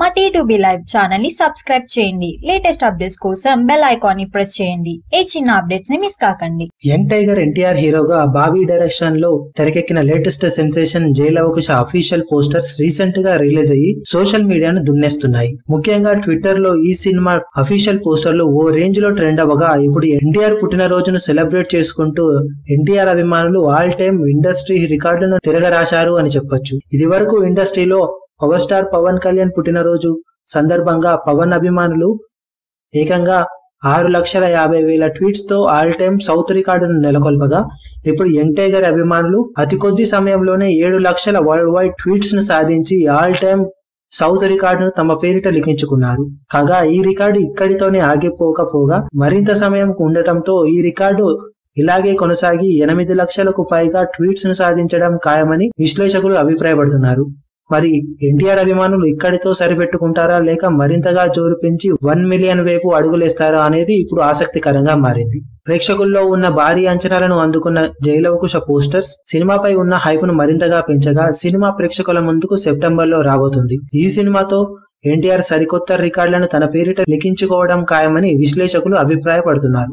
మా T two B live ఛానల్ని subscribe చేయండి. లేటెస్ట్ అప్డేట్స్ కోసం బెల్ ఐకాన్ని ప్రెస్ చేయండి. ఏ చిన్న అప్డేట్స్ని మిస్ కాకండి. యంగ్ టైగర్ ఎన్టీఆర్ హీరోగా బాబీ డైరెక్షన్లో తెరకెక్కిన latest sensation Jai Lava Kusa official posters రీసెంట్గా రిలీజ్ అయ్యి సోషల్ మీడియాను దున్నేస్తున్నాయి. ముఖ్యంగా ట్విట్టర్లో ఈ సినిమా అఫీషియల్ పోస్టర్లు ఓ రేంజ్లో ట్రెండ్ అవ్వగా ఇప్పుడు ఎన్టీఆర్ పుట్టినరోజును సెలబ్రేట్ చేసుకుంటూ ఎన్టీఆర్ అభిమానులు ఆల్ టైమ్ ఇండస్ట్రీ రికార్డులను తిరగరాశారు అని చెప్పొచ్చు. ఇది వరకు ఇండస్ట్రీలో పవర్ స్టార్ పవన్ కళ్యాణ్ పుట్టినరోజు సందర్భంగా పవన్ అభిమానులు ఏకంగా ఆరు లక్షల యాభై వేల ట్వీట్స్తో ఆల్ టైమ్ సౌత్ రికార్డును నెలకొల్పగా ఇప్పుడు యంగ్ టైగర్ అభిమానులు అతి కొద్ది సమయంలోనే ఏడు లక్షల వరల్డ్ వైడ్ ట్వీట్స్ను సాధించి ఆల్ టైమ్ సౌత్ రికార్డును తమ పేరిట లిఖించుకున్నారు. కాగా ఈ రికార్డు ఇక్కడితోనే ఆగిపోకపోగా మరింత సమయం ఉండటంతో ఈ రికార్డు ఇలాగే కొనసాగి ఎనిమిది లక్షలకు పైగా ట్వీట్స్ను సాధించడం ఖాయమని విశ్లేషకులు అభిప్రాయపడుతున్నారు. మరి ఎన్టీఆర్ అభిమానులు ఇక్కడితో సరిపెట్టుకుంటారా? లేక మరింతగా జోరు పెంచి వన్ మిలియన్ వైపు అడుగులేస్తారా అనేది ఇప్పుడు ఆసక్తికరంగా మారింది. ప్రేక్షకుల్లో ఉన్న భారీ అంచనాలను అందుకున్న జయలవకుశ పోస్టర్స్ సినిమాపై ఉన్న హైపును మరింతగా పెంచగా సినిమా ప్రేక్షకుల ముందుకు సెప్టెంబర్లో రాబోతుంది. ఈ సినిమాతో ఎన్టీఆర్ సరికొత్త రికార్డులను తన పేరిట లిఖించుకోవడం ఖాయమని విశ్లేషకులు అభిప్రాయపడుతున్నారు.